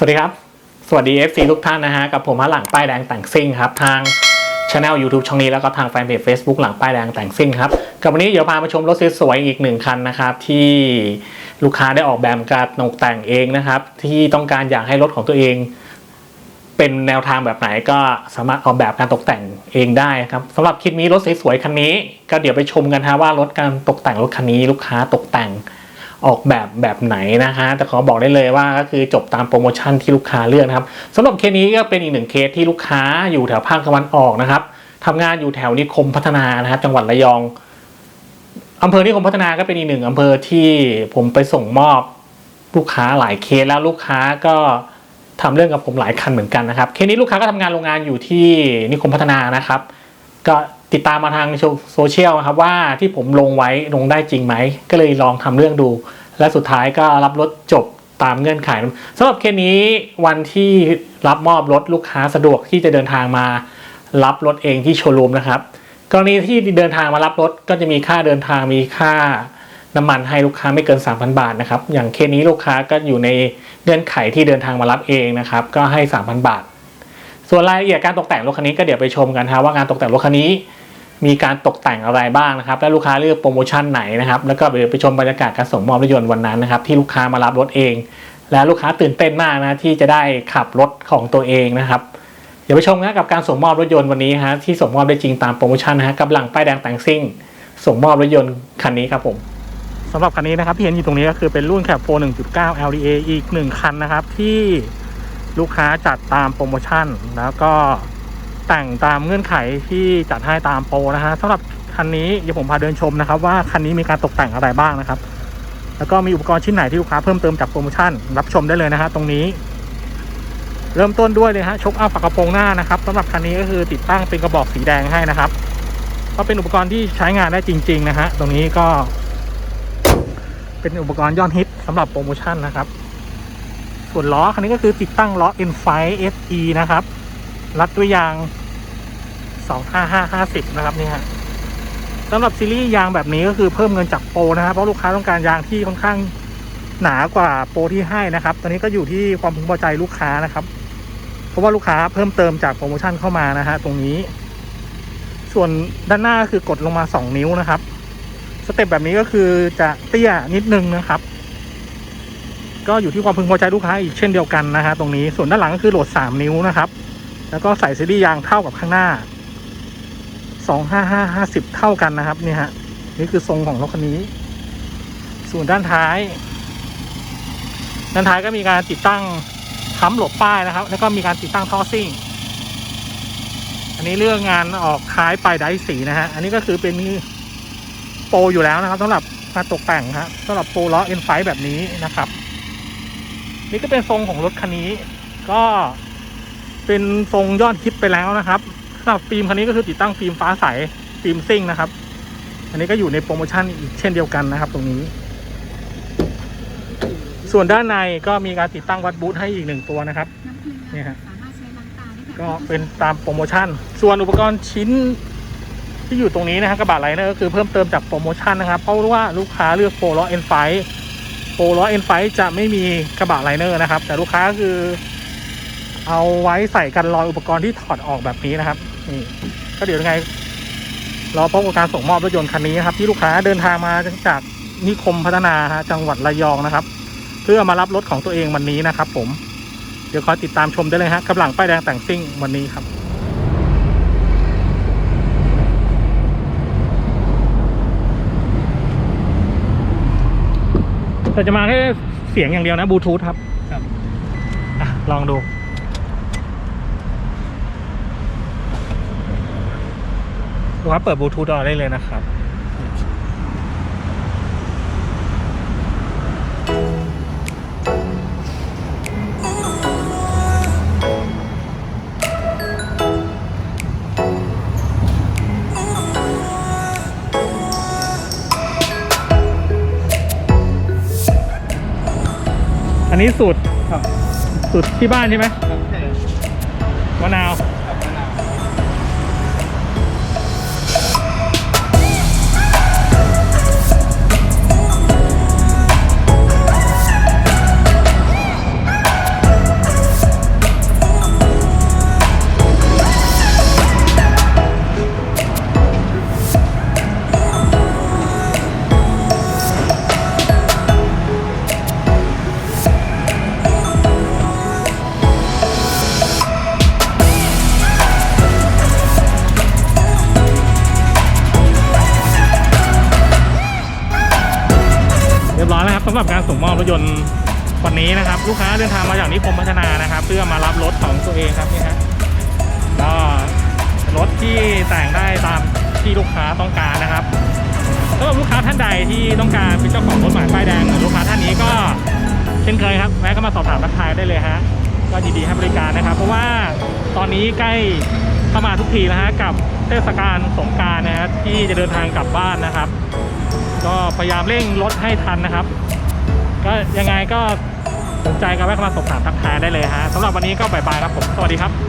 สวัสดีครับ สวัสดี FC ทุกท่านนะฮะ กับผมหลังป้ายแดงแต่งซิ่งครับ ทางช anel YouTube ช่องนี้แล้วก็ทางแฟนเพจ Facebook หลังป้ายแดงแต่งซิ่งครับ กับวันนี้เดี๋ยวพามาชมรถสวยๆอีกหนึ่งคันนะครับ ที่ลูกค้าได้ออกแบบการตกแต่งเองนะครับ ที่ต้องการอยากให้รถของตัวเอง เป็นแนวทางแบบไหนก็สามารถออกแบบการตกแต่งเองได้ครับสำหรับคลิปนี้รถสวยๆคันนี้ ก็เดี๋ยวไปชมกันฮะว่ารถการตกแต่งรถคันนี้ ลูกค้าตกแต่ง ออกแบบแบบไหนนะฮะแต่ขอบอกได้เลยว่าก็คือจบตามโปรโมชั่นที่ลูกค้าเลือกนะครับสำหรับเคสนี้ก็เป็นอีกหนึ่งเคสที่ลูกค้าอยู่แถวภาคตะวันออกนะครับทำงานอยู่แถวนิคมพัฒนานะครับจังหวัดระยองอำเภอนิคมพัฒนาก็เป็นอีกหนึ่งอำเภอที่ผมไปส่งมอบลูกค้าหลายเคสแล้วลูกค้าก็ทำเรื่องกับผมหลายคันเหมือนกันนะครับ เคสนี้ลูกค้าก็ทำงานโรงงานอยู่ที่นิคมพัฒนานะครับ ก็ ติดตามมาทางโซเชียลนะครับว่าที่ผมลงไว้ลงได้จริงไหม ก็เลยลองทำเรื่องดู และสุดท้ายก็รับรถจบตามเงื่อนไขสำหรับเคสนี้วันที่รับมอบรถลูกค้าสะดวกที่จะเดินทางมารับรถเองที่โชว์รูมนะครับกรณีที่เดินทางมารับรถก็จะมีค่าเดินทางมีค่าน้ำมันให้ลูกค้าไม่เกิน 3,000 บาทนะครับ อย่างเคสนี้ลูกค้าก็อยู่ในเงื่อนไขที่เดินทางมารับเองนะครับ ก็ให้ 3,000 บาท ส่วนรายละเอียดการตกแต่งรถคันนี้ก็เดี๋ยวไปชมกันครับว่าการตกแต่งรถคันนี้ มีการตกแต่งอะไรบ้างนะครับและลูกค้าเลือกโปรโมชั่นไหนนะครับแล้วก็ไปชมบรรยากาศการส่งมอบรถยนต์วันนั้นนะครับที่ลูกค้ามารับรถเอง และลูกค้าตื่นเต้นมากนะที่จะได้ขับรถของตัวเองนะครับเดี๋ยวไปชมนะกับการส่งมอบรถยนต์วันนี้ฮะที่ส่งมอบได้จริงตามโปรโมชั่นนะฮะกับหลังป้ายแดงแต่งซิ่ง ส่งมอบรถยนต์คันนี้ครับผมสำหรับคันนี้นะครับที่เห็นอยู่ตรงนี้ก็คือเป็นรุ่นแคปโฟ1.9 LDA อีกหนึ่งคันนะครับที่ลูกค้าจัดตามโปรโมชั่นแล้วก็ แต่งตามเงื่อนไขที่จัดให้ตามโปรนะฮะสำหรับคันนี้เดี๋ยวผมพาเดินชมนะครับว่าคันนี้มีการตกแต่งอะไรบ้างนะครับ แล้วก็มีอุปกรณ์ชิ้นไหนที่ลูกค้าเพิ่มเติมจากโปรโมชั่นรับชมได้เลยนะฮะตรงนี้ เริ่มต้นด้วยเลยฮะชกอัพฝากระโปรงหน้านะครับสำหรับคันนี้ก็คือติดตั้งเป็นกระบอกสีแดงให้นะครับก็เป็นอุปกรณ์ที่ใช้งานได้จริง ๆ นะฮะตรงนี้ก็ เป็นอุปกรณ์ยอดฮิตสำหรับโปรโมชั่นนะครับ ส่วนล้อคันนี้ก็คือติดตั้งล้อ N5 SE นะครับ รัดด้วยยาง 25550 นะครับนี่ฮะสำหรับซีรีส์ยางแบบนี้ก็คือเพิ่มเงินจากโปรนะครับเพราะลูกค้าต้องการยางที่ค่อนข้างหนากว่าโปรที่ให้นะครับ ตอนนี้ก็อยู่ที่ความพึงพอใจลูกค้านะครับ เพราะว่าลูกค้าเพิ่มเติมจากโปรโมชั่นเข้ามานะฮะตรงนี้ ส่วนด้านหน้าคือกดลงมา 2 นิ้วนะครับ สเต็ปแบบนี้ก็คือจะเตี้ยนิดนึงนะครับ ก็อยู่ที่ความพึงพอใจลูกค้าอีกเช่นเดียวกันนะฮะตรงนี้ ส่วนด้านหลังก็คือโหลด 3 นิ้วนะครับ แล้วก็ใส่ซีรีส์ยางเท่ากับข้างหน้า 25550 เท่ากันนะครับนี่ฮะนี่คือทรงของรถคันนี้ ส่วนด้านท้าย ด้านท้ายก็มีการติดตั้งค้ำหลบป้ายนะครับ แล้วก็มีการติดตั้งท่อซิ่ง อันนี้เรื่องงานออกคล้ายปลายไดสีนะฮะ อันนี้ก็คือเป็นโปรอยู่แล้วนะครับสำหรับกาตกแต่งครับสำหรับโปรล้อเอ็นไฟแบบนี้นะครับ นี่ก็เป็นทรงของรถคันนี้ ก็ เป็นทรงยอดฮิตไปแล้วนะครับสำหรับฟิล์มคันนี้ก็คือติดตั้งฟิล์มฟ้าใสฟิล์มซิ่งนะครับ อันนี้ก็อยู่ในโปรโมชั่นอีกเช่นเดียวกันนะครับ ตรงนี้ ส่วนด้านในก็มีการติดตั้งวัดบูทให้อีกหนึ่งตัวนะครับนี่ฮะสามารถใช้ล้างตาได้แบบก็เป็นตามโปรโมชั่น ส่วนอุปกรณ์ชิ้นที่อยู่ตรงนี้นะฮะกระบะไลเนอร์ก็คือเพิ่มเติมจากโปรโมชั่นนะครับ เพราะว่าลูกค้าเลือกโปรล้อเอ็นไฟโปรล้อเอ็นไฟจะไม่มีกระบะไลเนอร์นะครับ แต่ลูกค้าก็คือ เอาไว้ใส่กันรอยอุปกรณ์ที่ถอดออกแบบนี้นะครับนี่ก็เดี๋ยวยังไงรอพบกับการส่งมอบรถยนต์คันนี้นะครับ ที่ลูกค้าเดินทางมาจากนิคมพัฒนาฮะจังหวัดระยองนะครับ เพื่อมารับรถของตัวเองวันนี้นะครับ ผมเดี๋ยวคอยติดตามชมได้เลยฮะกับหลังป้ายแดงแต่งซิ่งวันนี้ครับแต่จะมาแค่เสียงอย่างเดียวนะบลูทูธครับครับอะลองดู ดูครับเปิดบลูทูธเอาได้เลยนะครับอันนี้สูตรครับสูตรที่บ้านใช่ไหมครับใช่มะนาวครับมะนาว หรับการส่งมอบรถยนต์วันนี้นะครับ ลูกค้าเดินทางมาจากนิคมพัฒนานะครับ เพื่อมารับรถของตัวเองครับนี่ฮะก็รถที่แต่งได้ตามที่ลูกค้าต้องการนะครับสำหรับลูกค้าท่านใดที่ต้องการเป็นเจ้าของรถหม่ป้ายแดงหมือลูกค้าท่านนี้ก็เช่นเคยครับแวะเข้ามาสอบถามทักทายได้เลยฮะก็ยินดีให้บริการนะครับ เพราะว่าตอนนี้ใกล้เข้ามาทุกทีนะฮะกับเทศกาลสงกรารนะฮะที่จะเดินทางกลับบ้านนะครับ ก็พยายามเร่งรถให้ทันนะครับ ก็ยังไงก็สนใจก็แวะเข้ามาสอบถามทักทายได้เลยฮะสำหรับวันนี้ก็บายบายครับผม สวัสดีครับ